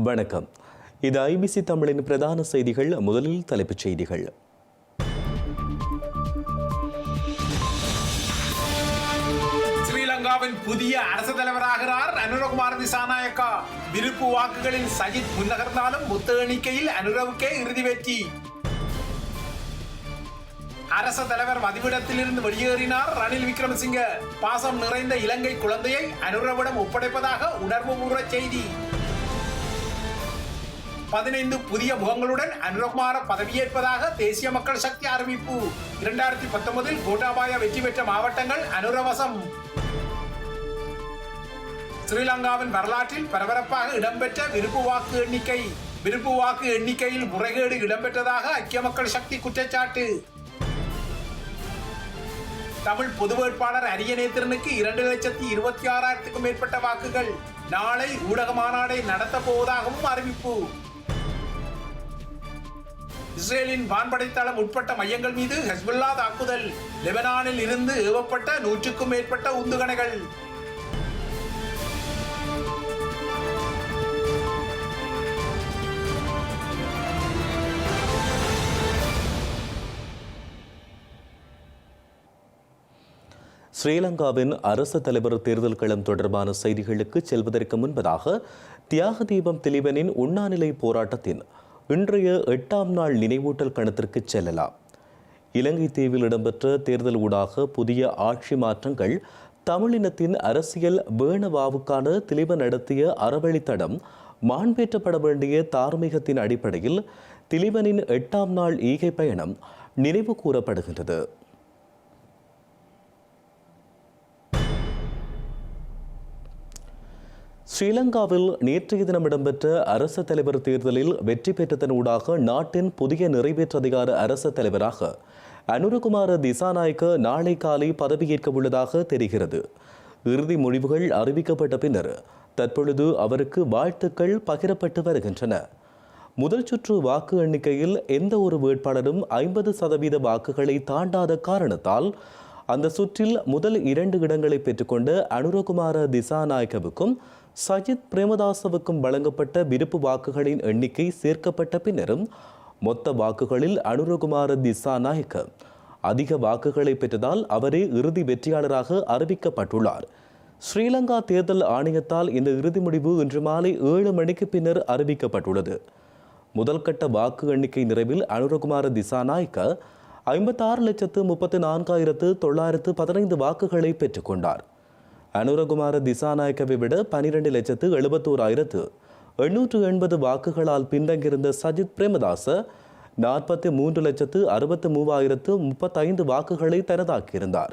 வணக்கம். இது ஐபிசி தமிழின் பிரதான செய்திகள். முதலில் தலைப்புச் செய்திகள். ஸ்ரீலங்காவின் புதிய அரசு தலைவராகிறார் அனுரகுமார் திசாநாயக்கா. விருப்பு வாக்குகளில் சஜித் முன்னகர்ந்தாலும் மொத்த எண்ணிக்கையில் அனுரவுக்கே இறுதி வெற்றி. அரச தலைவர் மதிவிடத்திலிருந்து வெளியேறினார் ரணில் விக்ரமசிங்க. பாசம் நிறைந்த இலங்கை குழந்தையை அனுரவிடம் ஒப்படைப்பதாக உணர்வுபூர்வ செய்தி. பதினைந்து புதிய முகங்களுடன் அனுரகுமார பதவியேற்பதாக தேசிய மக்கள் சக்தி அறிவிப்பு. இரண்டாயிரத்தி பத்தொன்பதில் கோட்டாபாய வெற்றி பெற்ற மாவட்டங்கள் அனுரவசம். ஸ்ரீலங்காவின் வரலாற்றில் பரபரப்பாக இடம்பெற்ற விருப்பு வாக்கு எண்ணிக்கை. விருப்பு வாக்கு எண்ணிக்கையில் முறைகேடு இடம்பெற்றதாக ஐக்கிய மக்கள் சக்தி குற்றச்சாட்டு. தமிழ் பொது வேட்பாளர் அரியநேத்திரனுக்கு இரண்டு லட்சத்தி இருபத்தி ஆறாயிரத்துக்கும் மேற்பட்ட வாக்குகள். நாளை ஊடக மாநாடை நடத்தப் போவதாகவும் அறிவிப்பு. இஸ்ரேலின் வான்படைத்தளம் உட்பட்ட மையங்கள் மீது ஹெஸ்புல்லா தாக்குதல். லெபனானில் இருந்து ஏவப்பட்ட நூற்றுக்கும் மேற்பட்ட உந்துகணைகள். ஸ்ரீலங்காவின் அரசு தலைவர் தேர்தல் களம் தொடர்பான செய்திகளுக்கு செல்வதற்கு முன்பதாக தியாக தீபம் திலீபனின் உண்ணாநிலை போராட்டத்தின் இன்றைய எட்டாம் நாள் நினைவூட்டல் கணத்திற்கு செல்லலாம். இலங்கை தீவில் இடம்பெற்ற தேர்தல் ஊடாக புதிய ஆட்சி மாற்றங்கள் தமிழினத்தின் அரசியல் வேணவாவுக்கான திலிப நடத்திய அறவழித்தடம் மாண்பேற்றப்பட வேண்டிய தார்மீகத்தின் அடிப்படையில் திலீபனின் எட்டாம் நாள் ஈகை பயணம் நினைவு கூறப்படுகின்றது. ஸ்ரீலங்காவில் நேற்றைய தினம் இடம்பெற்ற அரச தலைவர் தேர்தலில் வெற்றி பெற்றதனூடாக நாட்டின் புதிய நிறைவேற்று அதிகார அரச தலைவராக அனுரகுமார திசாநாயக்க நாளை காலை பதவியேற்க உள்ளதாக தெரிகிறது. இறுதி முடிவுகள் அறிவிக்கப்பட்ட பின்னர் தற்பொழுது அவருக்கு வாழ்த்துக்கள் பகிரப்பட்டு வருகின்றன. முதல் சுற்று வாக்கு எண்ணிக்கையில் எந்த ஒரு வேட்பாளரும் ஐம்பது சதவீத வாக்குகளை தாண்டாத காரணத்தால் அந்த சுற்றில் முதல் இரண்டு இடங்களை பெற்றுக்கொண்ட அனுரகுமார திசாநாயக்கவுக்கும் சஜித் பிரேமதாசவுக்கும் வழங்கப்பட்ட விருப்பு வாக்குகளின் எண்ணிக்கை சேர்க்கப்பட்ட பின்னரும் மொத்த வாக்குகளில் அனுரகுமார திசாநாயக்க. அதிக வாக்குகளை பெற்றதால் அவரே இறுதி வெற்றியாளராக அறிவிக்கப்பட்டுள்ளார். ஸ்ரீலங்கா தேர்தல் ஆணையத்தால் இந்த இறுதி முடிவு இன்று மாலை ஏழு மணிக்கு பின்னர் அறிவிக்கப்பட்டுள்ளது. முதல் கட்ட வாக்கு எண்ணிக்கை நிறைவில் அனுரகுமார திசாநாயக்க ஐம்பத்தாறு லட்சத்து முப்பத்தி நான்காயிரத்து தொள்ளாயிரத்து பதினைந்து வாக்குகளை பெற்றுக்கொண்டார். அனுரகுமார திசாநாயக்கவை விட பனிரெண்டு லட்சத்து எழுபத்தோராயிரத்து எண்ணூற்று எண்பது வாக்குகளால் பின்தங்கியிருந்த சஜித் பிரேமதாச நாற்பத்தி மூன்று லட்சத்து அறுபத்து மூவாயிரத்து முப்பத்தைந்து வாக்குகளை தனதாக்கியிருந்தார்.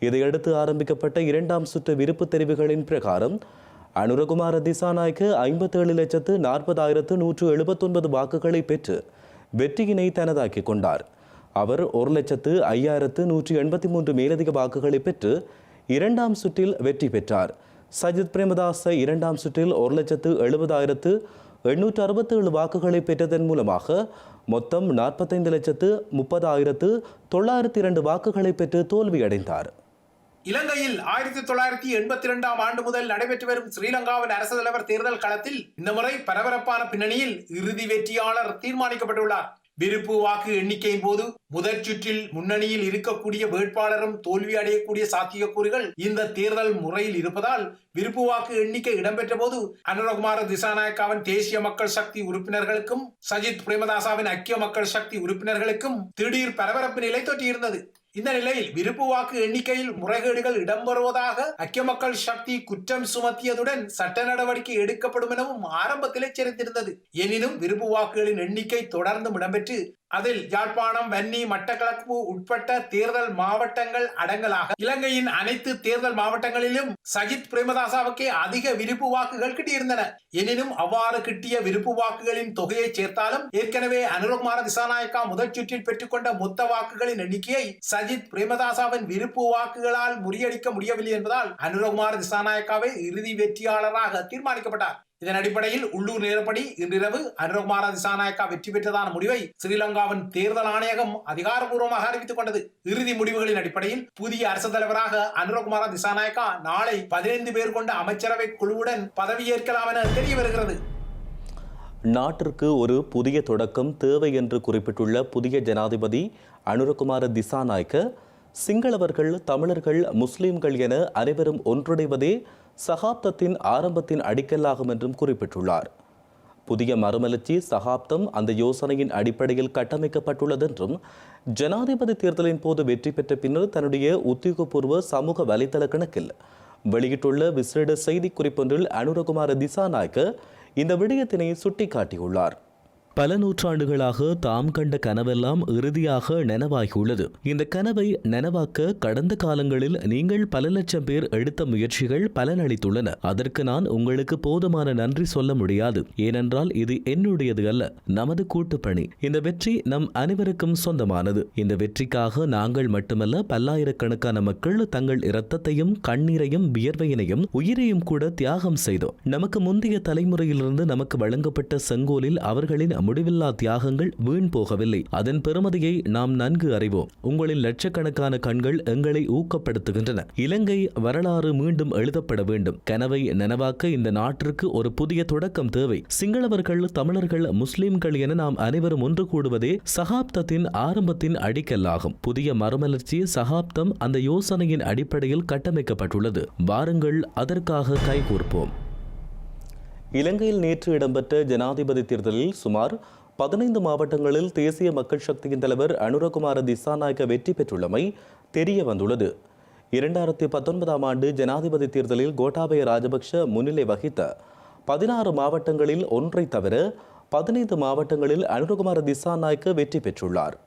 இதையடுத்து ஆரம்பிக்கப்பட்ட இரண்டாம் சுற்று விருப்பு தெரிவுகளின் பிரகாரம் அனுரகுமார திசாநாய்க்கு ஐம்பத்தேழு லட்சத்து நாற்பதாயிரத்து நூற்று எழுபத்தொன்பது வாக்குகளை பெற்று வெற்றியினை தனதாக்கிக் கொண்டார். அவர் ஒரு லட்சத்து ஐயாயிரத்து நூற்றி எண்பத்தி மூன்று மேலதிக வாக்குகளை பெற்று இரண்டாம் சுற்றில் வெற்றி பெற்றார். சஜித் பிரேமதாச இரண்டாம் சுற்றில் ஒரு லட்சத்து எழுபதாயிரத்து எண்ணூற்று அறுபத்தேழு வாக்குகளை பெற்றதன் மூலமாக மொத்தம் நாற்பத்தைந்து லட்சத்து முப்பதாயிரத்து தொள்ளாயிரத்தி இரண்டு வாக்குகளை பெற்று தோல்வியடைந்தார். இலங்கையில் ஆயிரத்தி தொள்ளாயிரத்தி எண்பத்தி இரண்டாம் ஆண்டு முதல் நடைபெற்று வரும் ஸ்ரீலங்காவின் அரசு தலைவர் தேர்தல் களத்தில் இந்த முறை பரபரப்பான பின்னணியில் இறுதி வெற்றியாளர் தீர்மானிக்கப்பட்டுள்ளார். விருப்பு வாக்கு எண்ணிக்கையின் போது முதற் சுற்றில் முன்னணியில் இருக்கக்கூடிய வேட்பாளரும் தோல்வி அடையக்கூடிய சாத்தியக்கூறுகள் இந்த தேர்தல் முறையில் இருப்பதால் விருப்பு வாக்கு எண்ணிக்கை இடம்பெற்ற போது அனுரகுமார திசாநாயக்காவின் தேசிய மக்கள் சக்தி உறுப்பினர்களுக்கும் சஜித் பிரேமதாசாவின் ஐக்கிய மக்கள் சக்தி உறுப்பினர்களுக்கும் திடீர் பரபரப்பு நிலை தொற்றியிருந்தது. இந்த நிலையில் விருப்பு வாக்கு எண்ணிக்கையில் முறைகேடுகள் இடம்பெறுவதாக ஐக்கிய மக்கள் சக்தி குற்றம் சுமத்தியதுடன் சட்ட நடவடிக்கை எடுக்கப்படும் எனவும் ஆரம்பத்தில் எச்சரித்திருந்தது எனினும் விருப்பு வாக்குகளின் எண்ணிக்கை தொடர்ந்தும் இடம்பெற்று அதில் யாழ்ப்பாணம் வன்னி மட்டக்களப்பு உட்பட்ட தேர்தல் மாவட்டங்கள் அடங்கலாக. இலங்கையின் அனைத்து தேர்தல் மாவட்டங்களிலும் சஜித் பிரேமதாசாவுக்கு அதிக விருப்பு வாக்குகள் கிட்டியிருந்தன. எனினும் அவ்வாறு கிட்டிய விருப்பு வாக்குகளின் தொகையை சேர்த்தாலும் ஏற்கனவே அனுரகுமார திசாநாயக்கா முதல் சுற்றில் பெற்றுக்கொண்ட மொத்த வாக்குகளின் எண்ணிக்கையை சஜித் பிரேமதாசாவின் விருப்பு வாக்குகளால் முறியடிக்க முடியவில்லை என்பதால் அனுரகுமார திசாநாயக்காவை இறுதி வெற்றியாளராக தீர்மானிக்கப்பட்டார். இதன் அடிப்படையில் உள்ளூர் நேரப்படி இன்றிரவு அனுரகுமார திசாநாயக்கா வெற்றி பெற்றதான முடிவை ஸ்ரீலங்காவின் தேர்தல் ஆணையகம் அதிகாரப்பூர்வமாக அறிவித்துக் கொண்டது. இறுதி முடிவுகளின் அடிப்படையில் புதிய அரசு தலைவராக அனுரகுமார திசாநாயக்கா நாளை பதினைந்து பேர் கொண்ட அமைச்சரவை குழுவுடன் பதவியேற்கலாம் என தெரிய வருகிறது. நாட்டிற்கு ஒரு புதிய தொடக்கம் தேவை என்று குறிப்பிட்டுள்ள புதிய ஜனாதிபதி அனுரகுமார திசாநாயக்க சிங்களவர்கள் தமிழர்கள் முஸ்லிம்கள் என அனைவரும் ஒன்றிணைவதே சகாப்தத்தின் ஆரம்பத்தின் அடிக்கல்லாகும் என்றும் குறிப்பிட்டுள்ளார். புதிய மறுமலர்ச்சி சகாப்தம் அந்த யோசனையின் அடிப்படையில் கட்டமைக்கப்பட்டுள்ளதென்றும் ஜனாதிபதி தேர்தலின் போது வெற்றி பெற்ற பின்னர் தன்னுடைய உத்தியோகபூர்வ சமூக வலைதள கணக்கில் வெளியிட்டுள்ள விசேட செய்திக்குறிப்பொன்றில் அனுரகுமார திசாநாயக்க இந்த விடயத்தினை சுட்டிக்காட்டியுள்ளார். பல நூற்றாண்டுகளாக தாம் கண்ட கனவெல்லாம் இறுதியாக நனவாகியுள்ளது. இந்த கனவை நனவாக்க கடந்த காலங்களில் நீங்கள் பல லட்சம் பேர் எடுத்த முயற்சிகள் பலனளித்துள்ளன. அதற்கு நான் உங்களுக்கு போதுமான நன்றி சொல்ல முடியாது. ஏனென்றால் இது என்னுடையது அல்ல நமது கூட்டுப்பணி. இந்த வெற்றி நம் அனைவருக்கும் சொந்தமானது. இந்த வெற்றிக்காக நாங்கள் மட்டுமல்ல பல்லாயிரக்கணக்கான மக்கள் தங்கள் இரத்தத்தையும் கண்ணீரையும் வியர்வையினையும் உயிரையும் கூட தியாகம் செய்தோம். நமக்கு முந்தைய தலைமுறையிலிருந்து நமக்கு வழங்கப்பட்ட செங்கோலில் அவர்களின் முடிவில்லா தியாகங்கள் வீண் போகவில்லை. அதன் பெருமதியை நாம் நன்கு அறிவோம். உங்களின் லட்சக்கணக்கான கண்கள் எங்களை ஊக்கப்படுத்துகின்றன. இலங்கை வரலாறு மீண்டும் எழுதப்பட வேண்டும். கனவை நனவாக்க இந்த நாட்டிற்கு ஒரு புதிய தொடக்கம் தேவை. சிங்களவர்கள் தமிழர்கள் முஸ்லிம்கள் என நாம் அனைவரும் ஒன்று கூடுவதே சகாப்தத்தின் ஆரம்பத்தின் அடிக்கல்லாகும். புதிய மறுமலர்ச்சி சகாப்தம் அந்த யோசனையின் அடிப்படையில் கட்டமைக்கப்பட்டுள்ளது. வாருங்கள் அதற்காக கைகூர்ப்போம் இலங்கையில் நேற்று இடம்பெற்ற ஜனாதிபதி தேர்தலில் சுமார் பதினைந்து மாவட்டங்களில் தேசிய மக்கள் சக்தியின் தலைவர் அனுரகுமார திசாநாயக்க வெற்றி பெற்றுள்ளமை தெரிய வந்துள்ளது. இரண்டாயிரத்தி பத்தொன்பதாம் ஆண்டு ஜனாதிபதி தேர்தலில் கோட்டாபய ராஜபக்ஷ முன்னிலை வகித்த பதினாறு மாவட்டங்களில் ஒன்றை தவிர பதினைந்து மாவட்டங்களில் அனுரகுமார திசாநாயக்க வெற்றி பெற்றுள்ளார்.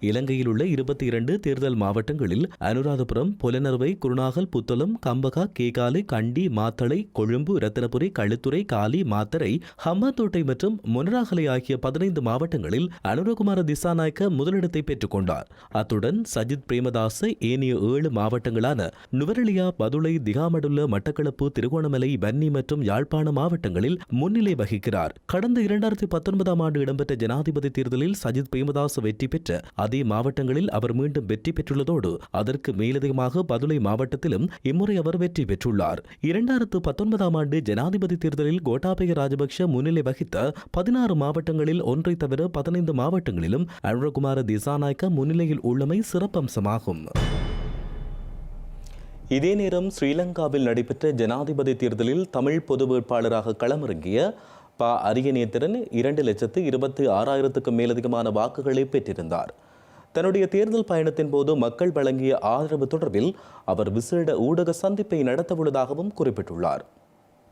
இலங்கையில் உள்ள இருபத்தி இரண்டு தேர்தல் மாவட்டங்களில் அனுராதபுரம் புலனறுவை குருநாகல் புத்தளம் கம்பகா கேகாலை கண்டி மாத்தளை கொழும்பு ரத்தினபுரி களுத்துறை காலி மாத்தரை ஹம்மாத்தோட்டை மற்றும் மொனராகலை ஆகிய பதினைந்து மாவட்டங்களில் அனுரகுமார திசாநாயக்க முதலிடத்தை பெற்றுக் கொண்டார். அத்துடன் சஜித் பிரேமதாச ஏனைய ஏழு மாவட்டங்களான நுவரெலியா பதுளை திகாமடுள்ள மட்டக்களப்பு திருகோணமலை வன்னி மற்றும் யாழ்ப்பாண மாவட்டங்களில் முன்னிலை வகிக்கிறார். கடந்த இரண்டாயிரத்தி பத்தொன்பதாம் ஆண்டு இடம்பெற்ற ஜனாதிபதி தேர்தலில் சஜித் பிரேமதாஸ் வெற்றி பெற்ற அதே மாவட்டங்களில் அவர் மீண்டும் வெற்றி பெற்றுள்ளதோடு அதற்கு மேலதிகமாக பதுளை மாவட்டத்திலும் இம்முறை அவர் வெற்றி பெற்றுள்ளார். இரண்டாயிரத்து பத்தொன்பதாம் ஆண்டு ஜனாதிபதி தேர்தலில் கோட்டாபய ராஜபக்ஷ முன்னிலை வகித்த பதினாறு மாவட்டங்களில் ஒன்றை தவிர பதினைந்து மாவட்டங்களிலும் அனுரகுமார திசாநாயக்க முன்னிலையில் உள்ளமை சிறப்பம்சமாகும். இதே நேரம் ஸ்ரீலங்காவில் நடைபெற்ற ஜனாதிபதி தேர்தலில் தமிழ் பொது வேட்பாளராக களமிறங்கிய ப அரியநேத்திரன் இரண்டு லட்சத்து இருபத்தி ஆறாயிரத்துக்கும் மேலதிகமான வாக்குகளை பெற்றிருந்தார். தன்னுடைய தேர்தல் பயணத்தின் போது மக்கள் வழங்கிய ஆதரவு தொடர்பில் அவர் விசேட ஊடக சந்திப்பை நடத்தவுள்ளதாகவும் குறிப்பிட்டுள்ளார்.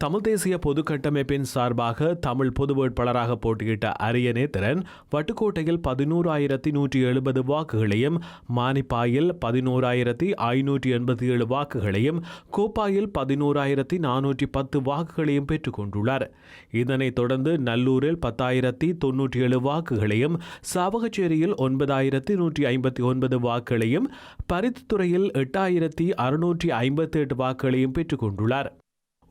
தமிழ் தேசிய பொது கட்டமைப்பின் சார்பாக தமிழ் பொது வேட்பாளராக போட்டியிட்ட அரியநேத்திரன் வட்டுக்கோட்டையில் பதினோராயிரத்தி நூற்றி எழுபது வாக்குகளையும் மானிப்பாயில் பதினோராயிரத்தி ஐநூற்றி எண்பத்தி ஏழு வாக்குகளையும் கோப்பாயில் பதினோராயிரத்தி நானூற்றி பத்து வாக்குகளையும் பெற்றுக் கொண்டுள்ளார் இதனைத் தொடர்ந்து நல்லூரில் பத்தாயிரத்தி தொன்னூற்றி ஏழு வாக்குகளையும் சாவகச்சேரியில் ஒன்பதாயிரத்தி நூற்றி ஐம்பத்தி ஒன்பது வாக்குகளையும் பரித்துறையில் எட்டாயிரத்தி அறுநூற்றி ஐம்பத்தி எட்டு வாக்குகளையும் பெற்றுக் கொண்டுள்ளார்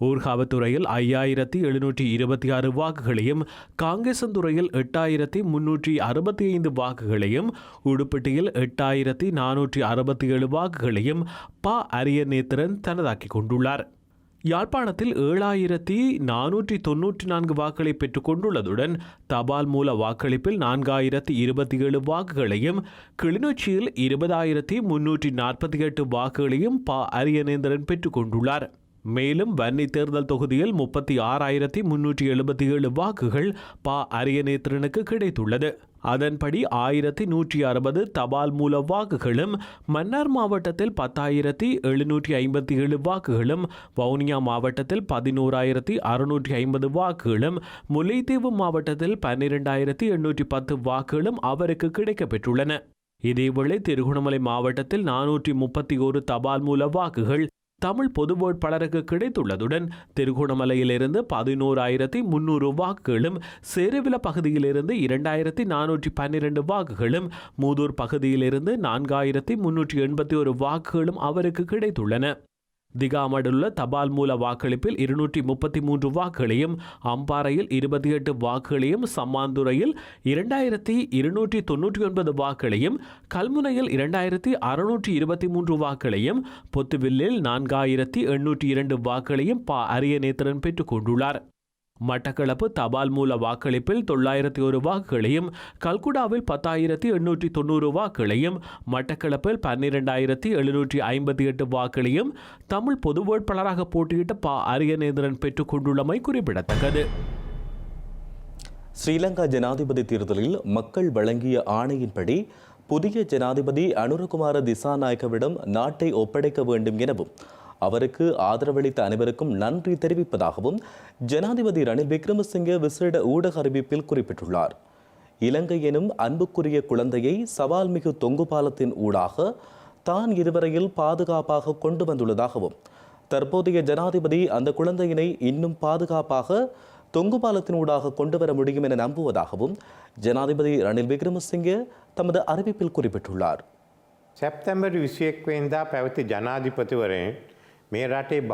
ஊர்காவத்துறையில் ஐயாயிரத்தி எழுநூற்றி இருபத்தி ஆறு வாக்குகளையும் காங்கேசந்துறையில் எட்டாயிரத்தி முன்னூற்றி அறுபத்தி ஐந்து வாக்குகளையும் உடுப்பட்டியில் எட்டாயிரத்தி நானூற்றி அறுபத்தி ஏழு வாக்குகளையும் ப. அரியநேத்திரன் தனதாக்கிக் கொண்டுள்ளார். யாழ்ப்பாணத்தில் ஏழாயிரத்தி நானூற்றி தொன்னூற்றி நான்கு வாக்களை பெற்றுக் கொண்டுள்ளதுடன் தபால் மூல வாக்களிப்பில் நான்காயிரத்தி இருபத்தி ஏழு வாக்குகளையும் கிளிநொச்சியில் இருபதாயிரத்தி முன்னூற்றி நாற்பத்தி எட்டு வாக்குகளையும் ப. அரியநேந்திரன் பெற்றுக் கொண்டுள்ளார். மேலும் வன்னி தேர்தல் தொகுதியில் முப்பத்தி ஆறாயிரத்தி முன்னூற்றி எழுபத்தி ஏழு வாக்குகள் ப. அரியநேத்திரனுக்கு கிடைத்துள்ளது. அதன்படி ஆயிரத்தி நூற்றி அறுபது தபால் மூல வாக்குகளும் மன்னார் மாவட்டத்தில் பத்தாயிரத்தி எழுநூற்றி ஐம்பத்தி ஏழு வாக்குகளும் வவுனியா மாவட்டத்தில் பதினோராயிரத்தி அறுநூற்றி ஐம்பது வாக்குகளும் முல்லைத்தீவு மாவட்டத்தில் பன்னிரெண்டாயிரத்தி எண்ணூற்றி பத்து வாக்குகளும் அவருக்கு கிடைக்கப்பெற்றுள்ளன. இதேவேளை திருகோணமலை மாவட்டத்தில் நானூற்றி முப்பத்தி ஒரு தபால் மூல வாக்குகள் தமிழ் பொது வேட்பாளருக்கு கிடைத்துள்ளதுடன் திருகோணமலையிலிருந்து பதினோராயிரத்தி முன்னூறு வாக்குகளும் சேருவில பகுதியிலிருந்து இரண்டாயிரத்தி நானூற்றி பன்னிரண்டு வாக்குகளும் மூதூர் பகுதியிலிருந்து நான்காயிரத்தி முன்னூற்றி எண்பத்தி ஒரு வாக்குகளும் அவருக்கு கிடைத்துள்ளன. திகாமடுள்ள தபால் மூல வாக்களிப்பில் இருநூற்றி முப்பத்தி மூன்று வாக்குகளையும் அம்பாறையில் இருபத்தி எட்டு வாக்குகளையும் சம்மாந்துறையில் இரண்டாயிரத்தி இருநூற்றி தொன்னூற்றி ஒன்பது வாக்குகளையும் கல்முனையில் இரண்டாயிரத்தி அறுநூற்றி இருபத்தி மூன்று வாக்குகளையும் பொத்துவில்லில் நான்காயிரத்தி எண்ணூற்றி இரண்டு வாக்குகளையும் ப அரியநேத்திரன் பெற்றுக் கொண்டுள்ளார். மட்டக்களப்பு தபால் மூல வாக்களிப்பில் தொள்ளாயிரத்தி ஒரு வாக்குகளையும் கல்குடாவில் பத்தாயிரத்தி எண்ணூற்றி தொண்ணூறு வாக்குகளையும் மட்டக்களப்பில் பன்னிரெண்டாயிரத்தி எழுநூற்றி ஐம்பத்தி எட்டு வாக்குகளையும் தமிழ் பொது வேட்பாளராக போட்டியிட்ட ப. அரியநேந்திரன் பெற்றுக் கொண்டுள்ளமை குறிப்பிடத்தக்கது. ஸ்ரீலங்கா ஜனாதிபதி தேர்தலில் மக்கள் வழங்கிய ஆணையின்படி புதிய ஜனாதிபதி அனுரகுமார திசாநாயக்கவிடம் நாட்டை ஒப்படைக்க வேண்டும் எனவும் அவருக்கு ஆதரவளித்த அனைவருக்கும் நன்றி தெரிவிப்பதாகவும் ஜனாதிபதி ரணில் விக்ரமசிங்கே விசேட ஊடக அறிவிப்பில் குறிப்பிட்டுள்ளார். இலங்கை எனும் அன்புக்குரிய குழந்தையை சவால் மிகு தொங்கு பாலத்தின் ஊடாக தான் இருவரையில் பாதுகாப்பாக கொண்டு வந்துள்ளதாகவும் தற்போதைய ஜனாதிபதி அந்த குழந்தையினை இன்னும் பாதுகாப்பாக தொங்கு பாலத்தின் ஊடாக கொண்டு வர முடியும் என நம்புவதாகவும் ஜனாதிபதி ரணில் விக்ரமசிங்கே தமது அறிவிப்பில் குறிப்பிட்டுள்ளார். செப்டம்பர் ಸೆಪ್ಟೆಂಬರ್ ವಿಷಯಕ್ಕಿಂದ ஜனாதிபதி ಜನಾಧಿಪತಿವರೇ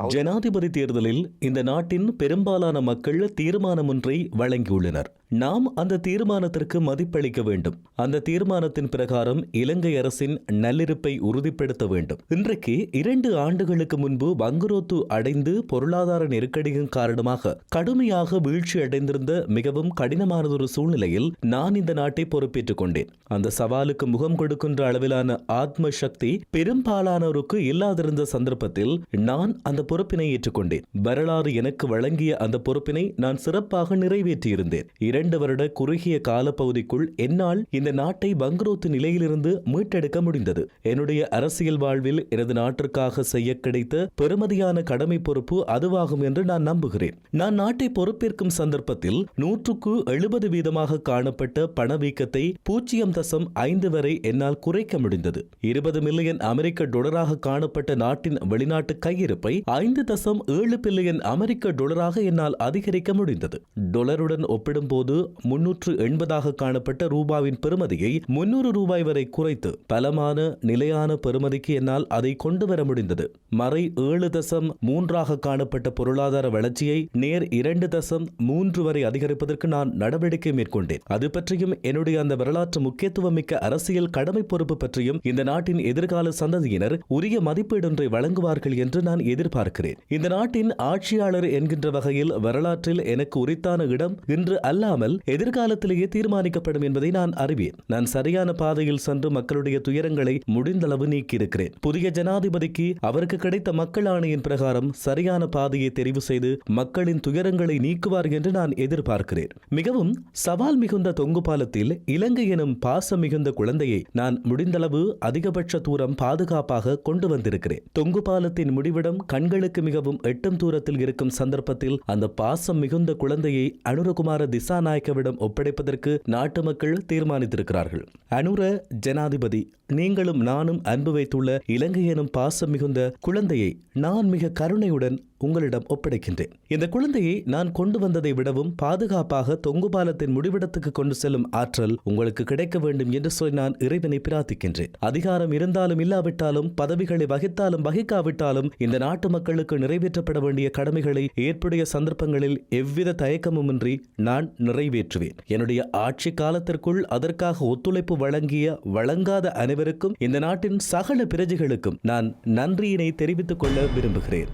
ஜனாதிபதி தேர்தலில் இந்த நாட்டின் பெரும்பாலான மக்கள் தீர்மானம் ஒன்றை வழங்கியுள்ளனர். நாம் அந்த தீர்மானத்திற்கு மதிப்பளிக்க வேண்டும். அந்த தீர்மானத்தின் பிரகாரம் இலங்கை அரசின் நல்லிருப்பை உறுதிப்படுத்த வேண்டும். இன்றைக்கு இரண்டு ஆண்டுகளுக்கு முன்பு வங்குரோத்து அடைந்து பொருளாதார நெருக்கடியின் காரணமாக கடுமையாக வீழ்ச்சி அடைந்திருந்த மிகவும் கடினமானதொரு சூழ்நிலையில் நான் இந்த நாட்டை பொறுப்பேற்றுக் கொண்டேன். அந்த சவாலுக்கு முகம் கொடுக்கின்ற அளவிலான ஆத்ம சக்தி பெரும்பாலானோருக்கு இல்லாதிருந்த சந்தர்ப்பத்தில் நான் அந்த பொறுப்பினை ஏற்றுக்கொண்டேன். வரலாறு எனக்கு வழங்கிய அந்த பொறுப்பினை நான் சிறப்பாக நிறைவேற்றியிருந்தேன். இரண்டு வருட குறுகிய காலப்பகுதிக்குள் என்னால் இந்த நாட்டை பங்குரோத்து நிலையிலிருந்து மீட்டெடுக்க முடிந்தது. என்னுடைய அரசியல் வாழ்வில் எனது நாட்டிற்காக செய்ய கிடைத்த பெருமதியான கடமை பொறுப்பு அதுவாகும் என்று நான் நம்புகிறேன். நான் நாட்டை பொறுப்பேற்கும் சந்தர்ப்பத்தில் நூற்றுக்கு எழுபது வீதமாக காணப்பட்ட பணவீக்கத்தை பூஜ்ஜியம் தசம் ஐந்து வரை என்னால் குறைக்க முடிந்தது. இருபது மில்லியன் அமெரிக்க டொலராக காணப்பட்ட நாட்டின் வெளிநாட்டு கையிருப்பை ஐந்து தசம் ஏழு பில்லியன் அமெரிக்க டொலராக என்னால் அதிகரிக்க முடிந்தது. டொலருடன் ஒப்பிடும்போது முன்னூற்று எண்பதாக காணப்பட்ட ரூபாவின் பெறுமதியை முன்னூறு ரூபாய் வரை குறைத்து பலமான நிலையான பெறுமதிக்கு என்னால் அதை கொண்டு வர முடிந்தது. மறை ஏழு தசம் மூன்றாக காணப்பட்ட பொருளாதார வளர்ச்சியை நேர் இரண்டு தசம் மூன்று வரை அதிகரிப்பதற்கு நான் நடவடிக்கை மேற்கொண்டேன். அது பற்றியும் என்னுடைய அந்த வரலாற்று முக்கியத்துவம் மிக்க அரசியல் கடமை பொறுப்பு பற்றியும் இந்த நாட்டின் எதிர்கால சந்ததியினர் உரிய மதிப்பீடொன்றை வழங்குவார்கள் என்று என்று நான் எதிர்பார்க்கிறேன். இந்த நாட்டின் ஆட்சியாளர் என்கின்ற வகையில் வரலாற்றில் எனக்கு உரித்தான இடம் இன்று அல்லாமல் எதிர்காலத்திலேயே தீர்மானிக்கப்படும் என்பதை நான் அறிவேன். நான் சரியான பாதையில் சென்று மக்களுடைய துயரங்களை முடிந்தளவு நீக்கியிருக்கிறேன். புதிய ஜனாதிபதிக்கு அவருக்கு கிடைத்த மக்கள் ஆணையின் பிரகாரம் சரியான பாதையை தெரிவு செய்து மக்களின் துயரங்களை நீக்குவார் என்று நான் எதிர்பார்க்கிறேன். மிகவும் சவால் மிகுந்த தொங்கு பாலத்தில் இலங்கை எனும் பாசம் மிகுந்த குழந்தையை நான் முடிந்தளவு அதிகபட்ச தூரம் பாதுகாப்பாக கொண்டு வந்திருக்கிறேன். தொங்கு பாலத்தின் முடிவு முடிவிடம் கண்களுக்கு மிகவும் எட்டும் தூரத்தில் இருக்கும் சந்தர்ப்பத்தில் அந்த பாசம் மிகுந்த குழந்தையை அனுரகுமார திசாநாயக்கவிடம் ஒப்படைப்பதற்கு நாட்டு மக்கள் தீர்மானித்திருக்கிறார்கள். அனுர ஜனாதிபதி நீங்களும் நானும் அன்பு வைத்துள்ள இலங்கை எனும் பாசம் மிகுந்த குழந்தையை நான் மிக கருணையுடன் உங்களிடம் ஒப்படைக்கின்றேன். இந்த குழந்தையை நான் கொண்டு வந்ததை விடவும் பாதுகாப்பாக தொங்கு பாலத்தின் முடிவிடத்துக்கு கொண்டு செல்லும் ஆற்றல் உங்களுக்கு கிடைக்க வேண்டும் என்று சொல்லி நான் இறைவனை பிரார்த்திக்கின்றேன். அதிகாரம் இருந்தாலும் இல்லாவிட்டாலும் பதவிகளை வகித்தாலும் வகிக்காவிட்டாலும் இந்த நாட்டு மக்களுக்கு நிறைவேற்றப்பட வேண்டிய கடமைகளை ஏற்புடைய சந்தர்ப்பங்களில் எவ்வித தயக்கமுமின்றி நான் நிறைவேற்றுவேன். என்னுடைய ஆட்சி காலத்திற்குள் அதற்காக ஒத்துழைப்பு வழங்கிய வழங்காத அனைவருக்கும் இந்த நாட்டின் சகல பிரஜைகளுக்கும் நான் நன்றியினை தெரிவித்துக் கொள்ள விரும்புகிறேன்.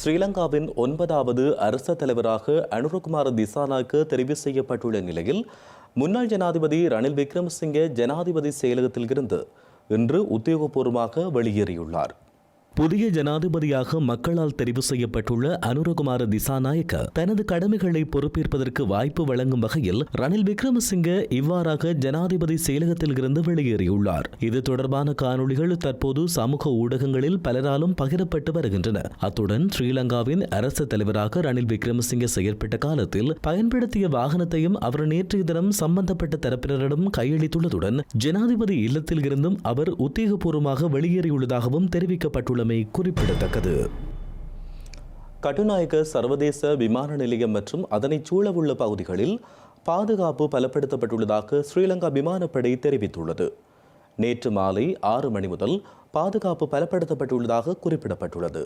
ஸ்ரீலங்காவின் ஒன்பதாவது அரச தலைவராக அனுரகுமார் திசானாக்கு தெரிவு செய்யப்பட்டுள்ள நிலையில் முன்னாள் ஜனாதிபதி ரணில் விக்ரமசிங்கே ஜனாதிபதி செயலகத்தில் இருந்து இன்று உத்தியோகபூர்வமாக வெளியேறியுள்ளார். புதிய ஜனாதிபதியாக மக்களால் தெரிவு செய்யப்பட்டுள்ள அனுரகுமார திசாநாயக்க தனது கடமைகளை பொறுப்பேற்பதற்கு வாய்ப்பு வழங்கும் வகையில் ரணில் விக்ரமசிங்க இவ்வாறாக ஜனாதிபதி செயலகத்தில் இருந்து வெளியேறியுள்ளார். இது தொடர்பான காணொளிகள் தற்போது சமூக ஊடகங்களில் பலராலும் பகிரப்பட்டு வருகின்றன. அத்துடன் ஸ்ரீலங்காவின் அரசு தலைவராக ரணில் விக்ரமசிங்க செயற்பட்ட காலத்தில் பயன்படுத்திய வாகனத்தையும் அவர் நேற்றைய தினம் சம்பந்தப்பட்ட தரப்பினரிடம் கையளித்துள்ளதுடன் ஜனாதிபதி இல்லத்தில் இருந்தும் அவர் உத்தியோகபூர்வமாக வெளியேறியுள்ளதாகவும் தெரிவிக்கப்பட்டுள்ளமை குறிப்பிடத்தக்கது. கட்டுநாயக்க சர்வதேச விமான நிலையம் மற்றும் அதனைச் சூழவுள்ள பகுதிகளில் பாதுகாப்பு பலப்படுத்தப்பட்டுள்ளதாக ஸ்ரீலங்கா விமானப்படை தெரிவித்துள்ளது. நேற்று மாலை ஆறு மணி முதல் பாதுகாப்பு பலப்படுத்தப்பட்டுள்ளதாக குறிப்பிடப்பட்டுள்ளது.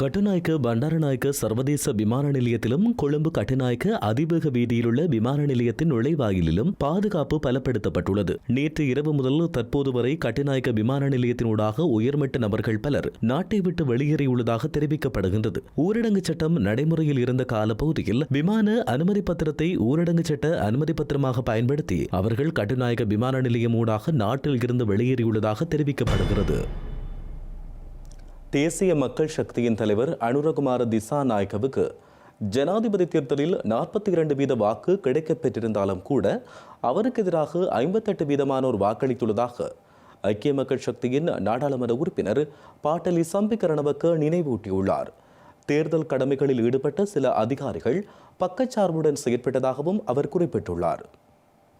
கட்டுநாயக்க பண்டாரநாயக்க சர்வதேச விமான நிலையத்திலும் கொழும்பு கட்டுநாயக்க அதிவேக வீதியிலுள்ள விமான நிலையத்தின் நுழைவாயிலிலும் பாதுகாப்பு பலப்படுத்தப்பட்டுள்ளது. நேற்று இரவு முதல் தற்போது வரை கட்டுநாயக்க விமான நிலையத்தினூடாக உயர்மட்ட நபர்கள் பலர் நாட்டை விட்டு வெளியேறியுள்ளதாக தெரிவிக்கப்படுகின்றது. ஊரடங்கு சட்டம் நடைமுறையில் இருந்த காலப்பகுதியில் விமான அனுமதி பத்திரத்தை ஊரடங்கு சட்ட அனுமதி பத்திரமாக பயன்படுத்தி அவர்கள் கட்டுநாயக்க விமான நிலையம் ஊடாக நாட்டில் இருந்து வெளியேறியுள்ளதாக தெரிவிக்கப்படுகிறது. தேசிய மக்கள் சக்தியின் தலைவர் அனுரகுமார திசா நாயக்கவுக்கு ஜனாதிபதி தேர்தலில் நாற்பத்தி இரண்டு வீத வாக்கு கிடைக்கப் பெற்றிருந்தாலும் கூட அவருக்கு எதிராக ஐம்பத்தெட்டு வீதமானோர் வாக்களித்துள்ளதாக ஐக்கிய மக்கள் சக்தியின் நாடாளுமன்ற உறுப்பினர் பாட்டலி சம்பிக்கரணவுக்கு நினைவூட்டியுள்ளார். தேர்தல் கடமைகளில் ஈடுபட்ட சில அதிகாரிகள் பக்கச்சார்புடன் செயற்பட்டதாகவும் அவர் குறிப்பிட்டுள்ளார்.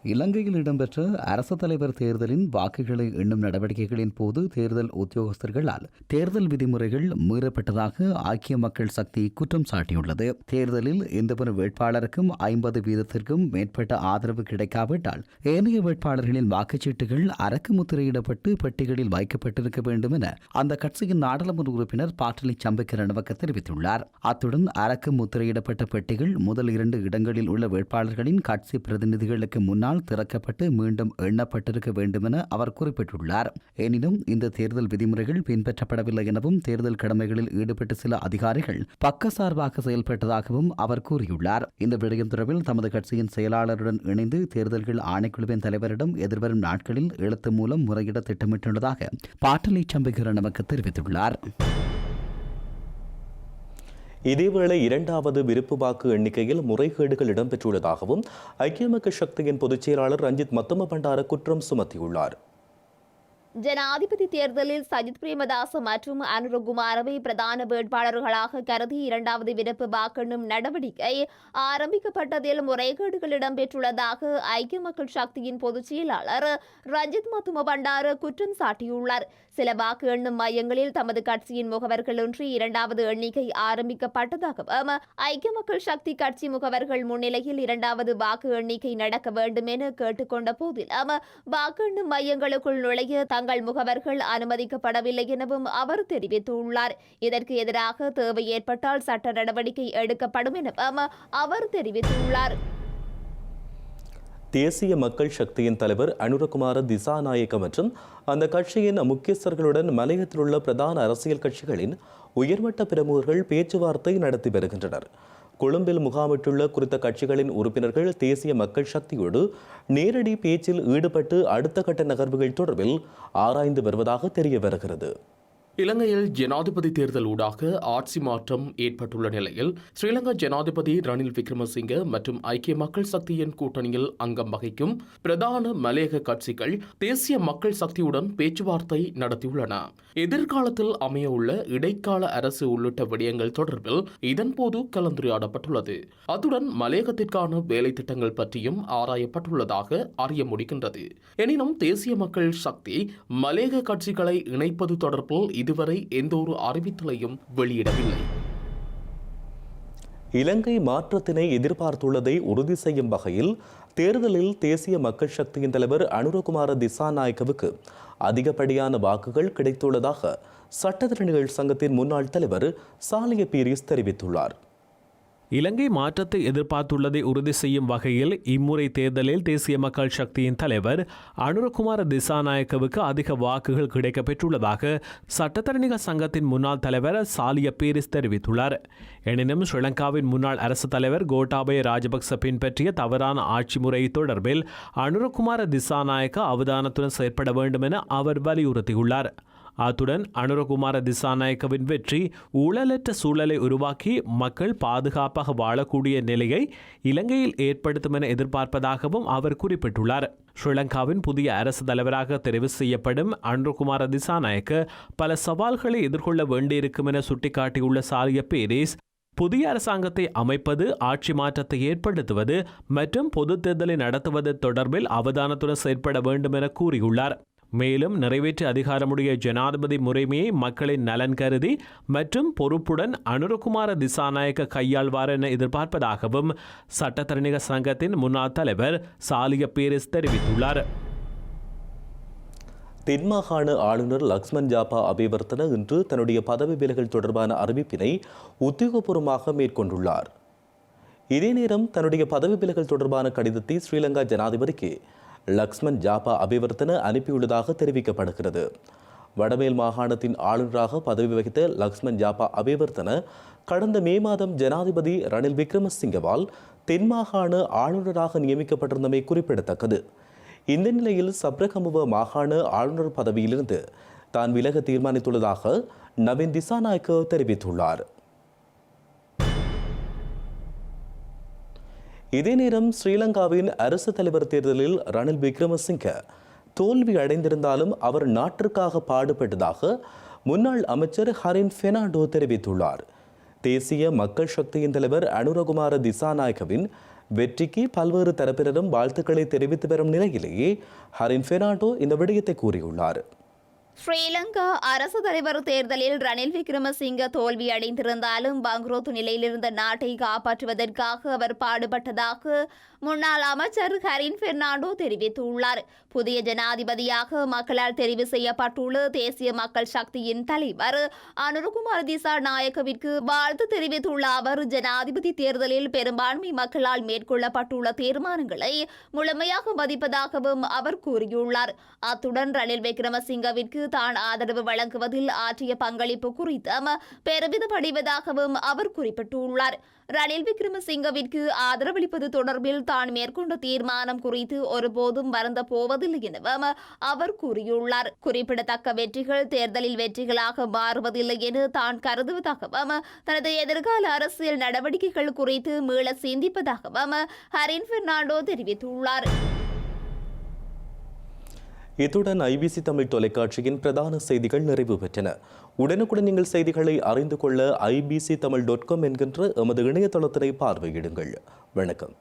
இலங்கையில் இடம்பெற்ற அரசு தலைவர் தேர்தலின் வாக்குகளை எண்ணும் நடவடிக்கைகளின் போது தேர்தல் உத்தியோகஸ்தர்களால் தேர்தல் விதிமுறைகள் மீறப்பட்டதாக ஐக்கிய மக்கள் சக்தி குற்றம் சாட்டியுள்ளது. தேர்தலில் எந்தவொரு வேட்பாளருக்கும் ஐம்பது வீதத்திற்கும் மேற்பட்ட ஆதரவு கிடைக்காவிட்டால் ஏனைய வேட்பாளர்களின் வாக்குச்சீட்டுகள் அரக்கு முத்திரையிடப்பட்டு பெட்டிகளில் வைக்கப்பட்டிருக்க வேண்டும் என அந்த கட்சியின் நாடாளுமன்ற உறுப்பினர் பாட்டலி சம்பிக்க ரணவக்க தெரிவித்துள்ளார். அத்துடன் அரக்கு முத்திரையிடப்பட்ட பெட்டிகள் முதல் இரண்டு இடங்களில் உள்ள வேட்பாளர்களின் கட்சி பிரதிநிதிகளுக்கு முன்னால் திறக்கப்பட்டு மீண்டும் எண்ணப்பட்டிருக்க வேண்டும் என அவர் குறிப்பிட்டுள்ளார். எனினும் இந்த தேர்தல் விதிமுறைகள் பின்பற்றப்படவில்லை எனவும் தேர்தல் கடமைகளில் ஈடுபட்ட சில அதிகாரிகள் பக்கசார்பாக செயல்பட்டதாகவும் அவர் கூறியுள்ளார். இந்த விடயம் தொடர்பில் தமது கட்சியின் செயலாளருடன் இணைந்து தேர்தல்கள் ஆணைக்குழுவின் தலைவரிடம் எதிர்வரும் நாட்களில் எழுத்து மூலம் முறையிட திட்டமிட்டுள்ளதாக பாட்டலி சம்பிகரன் நமக்கு தெரிவித்துள்ளார். இதேவேளை இரண்டாவது விருப்பு வாக்கு எண்ணிக்கையில் முறைகேடுகள் இடம்பெற்றுள்ளதாகவும் ஐக்கிய மக்கள் சக்தியின் பொதுச் செயலாளர் ரஞ்சித் மத்தம பண்டார குற்றம் சுமத்தியுள்ளார். ஜனாதிபதி தேர்தலில் சஜித் பிரேமதாச மற்றும் அனுரகுமாரவை பிரதான வேட்பாளர்களாக கருதி இரண்டாவது விருப்பு வாக்கெண்ணும் நடவடிக்கை ஆரம்பிக்கப்பட்டதில் முறைகேடுகள் இடம்பெற்றுள்ளதாக ஐக்கிய மக்கள் சக்தியின் பொதுச் செயலாளர் ரஞ்சித் மத்தும பண்டார குற்றம் சாட்டியுள்ளார். சில வாக்கு எண்ணும் மையங்களில் தமது கட்சியின் முகவர்களின்றி இரண்டாவது எண்ணிக்கை ஆரம்பிக்கப்பட்டதாகவும் ஐக்கிய மக்கள் சக்தி கட்சி முகவர்கள் முன்னிலையில் இரண்டாவது வாக்கு எண்ணிக்கை நடக்க வேண்டும் என கேட்டுக்கொண்ட போதிலும் வாக்கு எண்ணும் மையங்களுக்குள் நுழைய தங்கள் முகவர்கள் அனுமதிக்கப்படவில்லை எனவும் அவர் தெரிவித்துள்ளார். இதற்கு எதிராக தேவை ஏற்பட்டால் சட்ட நடவடிக்கை எடுக்கப்படும் எனவும் அவர் தெரிவித்துள்ளார். தேசிய மக்கள் சக்தியின் தலைவர் அனுரகுமார திசாநாயக்க மற்றும் அந்த கட்சியின் முக்கியஸ்தர்களுடன் மலையத்தில் உள்ள பிரதான அரசியல் கட்சிகளின் உயர்மட்ட பிரமுகர்கள் பேச்சுவார்த்தை நடத்தி வருகின்றனர். கொழும்பில் முகாமிட்டுள்ள குறித்த கட்சிகளின் உறுப்பினர்கள் தேசிய மக்கள் சக்தியோடு நேரடி பேச்சில் ஈடுபட்டு அடுத்த கட்ட நகர்வுகள் தொடர்பில் ஆராய்ந்து வருவதாக தெரிய வருகிறது. இலங்கையில் ஜனாதிபதி தேர்தல் ஊடாக ஆட்சி மாற்றம் ஏற்பட்டுள்ள நிலையில் ஸ்ரீலங்கா ஜனாதிபதி ரணில் விக்ரமசிங்க மற்றும் ஐக்கிய மக்கள் சக்தியின் கூட்டணியில் அங்கம் வகிக்கும் பிரதான மலையக கட்சிகள் தேசிய மக்கள் சக்தியுடன் பேச்சுவார்த்தை நடத்தியுள்ளன. எதிர்காலத்தில் அமையவுள்ள இடைக்கால அரசு உள்ளிட்ட விடயங்கள் தொடர்பில் இதன்போது கலந்துரையாடப்பட்டுள்ளது. அத்துடன் மலையகத்திற்கான வேலை திட்டங்கள் பற்றியும் ஆராயப்பட்டுள்ளதாக அறிய முடிகின்றது. எனினும் தேசிய மக்கள் சக்தி மலேக கட்சிகளை இணைப்பது தொடர்பில் இது இதுவரை எந்த ஒரு அறிவித்தலையும் வெளியிடவில்லை. இலங்கை மாற்றத்தினை எதிர்பார்த்துள்ளதை உறுதி செய்யும் வகையில் தேர்தலில் தேசிய மக்கள் சக்தியின் தலைவர் அனுரகுமார திசாநாயக்கவுக்கு அதிகப்படியான வாக்குகள் கிடைத்துள்ளதாக சட்டத்திறனிகள் சங்கத்தின் முன்னாள் தலைவர் சாலிய பீரிஸ் தெரிவித்துள்ளார். இலங்கை மாற்றத்தை எதிர்பார்த்துள்ளதை உறுதி செய்யும் வகையில் இம்முறை தேர்தலில் தேசிய மக்கள் சக்தியின் தலைவர் அனுரகுமார திசாநாயக்கவுக்கு அதிக வாக்குகள் கிடைக்கப் பெற்றுள்ளதாக சட்டத்தரணிகள் சங்கத்தின் முன்னாள் தலைவர் சாலிய பீரிஸ் தெரிவித்துள்ளார். எனினும் ஸ்ரீலங்காவின் முன்னாள் அரசு தலைவர் கோட்டாபய ராஜபக்ச பின்பற்றிய தவறான ஆட்சி முறை தொடர்பில் அனுரகுமார திசாநாயக்க அவதானத்துடன் செயற்பட வேண்டும் என அவர் வலியுறுத்தியுள்ளார். அத்துடன் அனுரகுமார திசாநாயக்கவின் வெற்றி ஊழலற்ற சூழலை உருவாக்கி மக்கள் பாதுகாப்பாக வாழக்கூடிய நிலையை இலங்கையில் ஏற்படுத்தும் என எதிர்பார்ப்பதாகவும் அவர் குறிப்பிட்டுள்ளார். ஸ்ரீலங்காவின் புதிய அரசு தலைவராக தெரிவு செய்யப்படும் அனுரகுமார திசாநாயக்க பல சவால்களை எதிர்கொள்ள வேண்டியிருக்கும் என சுட்டிக்காட்டியுள்ள சாலிய பேரிஸ் புதிய அரசாங்கத்தை அமைப்பது ஆட்சி மாற்றத்தை ஏற்படுத்துவது மற்றும் பொது தேர்தலை நடத்துவது தொடர்பில் அவதானத்துடன் செயற்பட வேண்டும் என கூறியுள்ளார். மேலும் நிறைவேற்று அதிகாரமுடைய ஜனாதிபதி முறைமையை மக்களின் நலன் கருதி மற்றும் பொறுப்புடன் அனுரகுமார திசாநாயக்க கையாள்வார் என எதிர்பார்ப்பதாகவும் சட்டத்தரணிக சங்கத்தின் முன்னாள் தலைவர் சாலிய பேரிஸ் தெரிவித்துள்ளார். தென்மாகாண ஆளுநர் லக்ஷ்மண் ஜாபா அபிவர்த்தன இன்று தன்னுடைய பதவி விலகல் தொடர்பான அறிவிப்பினை உத்தியோகபூர்வமாக மேற்கொண்டுள்ளார். இதே நேரம் தன்னுடைய பதவி விலகல் தொடர்பான கடிதத்தை ஸ்ரீலங்கா ஜனாதிபதிக்கு லக்ஷ்மண் ஜாபா அபிவர்த்தன அனுப்பியுள்ளதாக தெரிவிக்கப்படுகிறது. வடமேல் மாகாணத்தின் ஆளுநராக பதவி வகித்த லக்ஷ்மன் ஜாபா அபிவர்த்தன கடந்த மே மாதம் ஜனாதிபதி ரணில் விக்ரமசிங்கவால் தென் மாகாண ஆளுநராக நியமிக்கப்பட்டிருந்தமை குறிப்பிடத்தக்கது. இந்த நிலையில் சப்ரகமுவ மாகாண ஆளுநர் பதவியிலிருந்து தான் விலக தீர்மானித்துள்ளதாக நவீன் திசாநாயக்க தெரிவித்துள்ளார். இதே நேரம் ஸ்ரீலங்காவின் அரசு தலைவர் தேர்தலில் ரணில் விக்ரமசிங்க தோல்வி அடைந்திருந்தாலும் அவர் நாட்டிற்காக பாடுபட்டதாக முன்னாள் அமைச்சர் ஹரின் பெர்னாண்டோ தெரிவித்துள்ளார். தேசிய மக்கள் சக்தியின் தலைவர் அனுரகுமார திசாநாயகவின் வெற்றிக்கு பல்வேறு தரப்பினரும் வாழ்த்துக்களை தெரிவித்து வரும் நிலையிலேயே ஹரின் ஃபெனாண்டோ இந்த விடயத்தை கூறியுள்ளார். ஸ்ரீலங்கா அரசு தலைவர் தேர்தலில் ரணில் விக்ரமசிங்க தோல்வி அடைந்திருந்தாலும் பங்க்ரோத் நிலையில் இருந்த நாட்டை காப்பாற்றுவதற்காக அவர் பாடுபட்டதாக முன்னாள் அமைச்சர் ஹரின் பெர்னாண்டோ தெரிவித்துள்ளார். புதிய ஜனாதிபதியாக மக்களால் தெரிவு செய்யப்பட்டுள்ள தேசிய மக்கள் சக்தியின் தலைவர் அனுருகுமார் திசா நாயக்கவிற்கு வாழ்த்து தெரிவித்துள்ள அவர் ஜனாதிபதி தேர்தலில் பெரும்பான்மை மக்களால் மேற்கொள்ளப்பட்டுள்ள தீர்மானங்களை முழுமையாக மதிப்பதாகவும் அவர் கூறியுள்ளார். அத்துடன் ரணில் விக்ரமசிங்கவிற்கு தான் ஆதரவு வழங்குவதில் ஆற்றிய பங்களிப்பு குறித்தும் பெருமிதமடைவதாகவும் அவர் குறிப்பிட்டுள்ளார். ரணில் விக்ரமசிங்கவிற்கு ஆதரவளிப்பது தொடர்பில் தான் மேற்கொண்ட தீர்மானம் குறித்து ஒருபோதும் வருந்த போவதில்லை எனவும் அவர் கூறியுள்ளார். குறிப்பிடத்தக்க வெற்றிகள் தேர்தலில் வெற்றிகளாக மாறுவதில்லை என தான் கருதுவதாகவும் தனது எதிர்கால அரசியல் நடவடிக்கைகள் குறித்து மீள சிந்திப்பதாகவும் ஹரின் பெர்னாண்டோ தெரிவித்துள்ளார். இத்துடன் ஐபிசி தமிழ் தொலைக்காட்சியின் பிரதான செய்திகள் நிறைவு பெற்றன. உடனுக்குடன் நீங்கள் செய்திகளை அறிந்து கொள்ள ஐபிசி தமிழ் டாட் காம் என்கின்ற எமது இணையதளத்தினை பார்வையிடுங்கள். வணக்கம்.